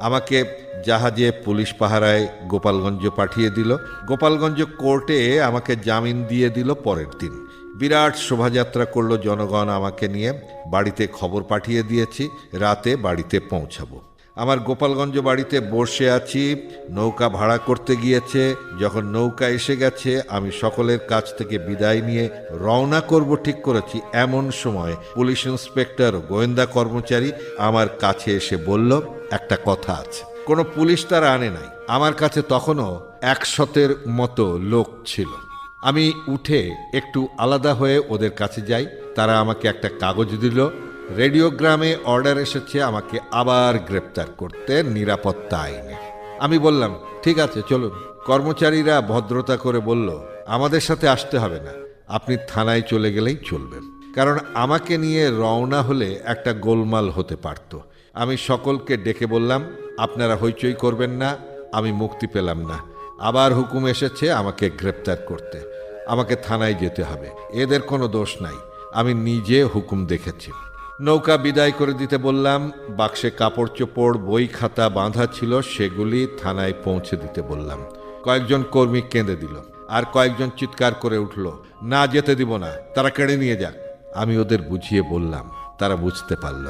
আমাকে জাহাজে পুলিশ পাহারায় গোপালগঞ্জ পাঠিয়ে দিল। গোপালগঞ্জ কোর্টে আমাকে জামিন দিয়ে দিল পরের দিন। বিরাট শোভাযাত্রা করল জনগণ আমাকে নিয়ে। বাড়িতে খবর পাঠিয়ে দিয়েছি। রাতে বাড়িতে পৌঁছাবো। আমার গোপালগঞ্জ বাড়িতে বসে আছি, নৌকা ভাড়া করতে গিয়েছে, যখন নৌকা এসে গেছে, আমি সকলের কাছ থেকে বিদায় নিয়ে রওনা করব ঠিক করেছি, এমন সময় পুলিশ ইন্সপেক্টর গোয়েন্দা কর্মচারী আমার কাছে এসে বলল, একটা কথা আছে। কোনো পুলিশ তারা আনে নাই। আমার কাছে তখনও একশতের মতো লোক ছিল। আমি উঠে একটু আলাদা হয়ে ওদের কাছে যাই। তারা আমাকে একটা কাগজ দিল রেডিওগ্রামে অর্ডার এসেছে আমাকে আবার গ্রেপ্তার করতে নিরাপত্তা আইনে। আমি বললাম, ঠিক আছে, চলুন। কর্মচারীরা ভদ্রতা করে বলল, আমাদের সাথে আসতে হবে না। আপনি থানায় চলে গেলেই চলবেন কারণ আমাকে নিয়ে রওনা হলে একটা গোলমাল হতে পারত। আমি সকলকে ডেকে বললাম, আপনারা হইচই করবেন না, আমি মুক্তি পেলাম না। আবার হুকুম এসেছে আমাকে গ্রেপ্তার করতে। আমাকে থানায় যেতে হবে। এদের কোনো দোষ নাই। আমি নিজে হুকুম দেখেছি। নৌকা বিদায় করে দিতে বললাম, বাক্সে কাপড় চোপড়, বই খাতা বাঁধা ছিল, সেগুলি থানায় পৌঁছে দিতে বললাম। কয়েকজন কর্মী কেঁদে দিল, আর কয়েকজন চিৎকার করে উঠল, না যেতে দিব না, তারা কেড়ে নিয়ে যাক। আমি ওদের বুঝিয়ে বললাম, তারা বুঝতে পারল।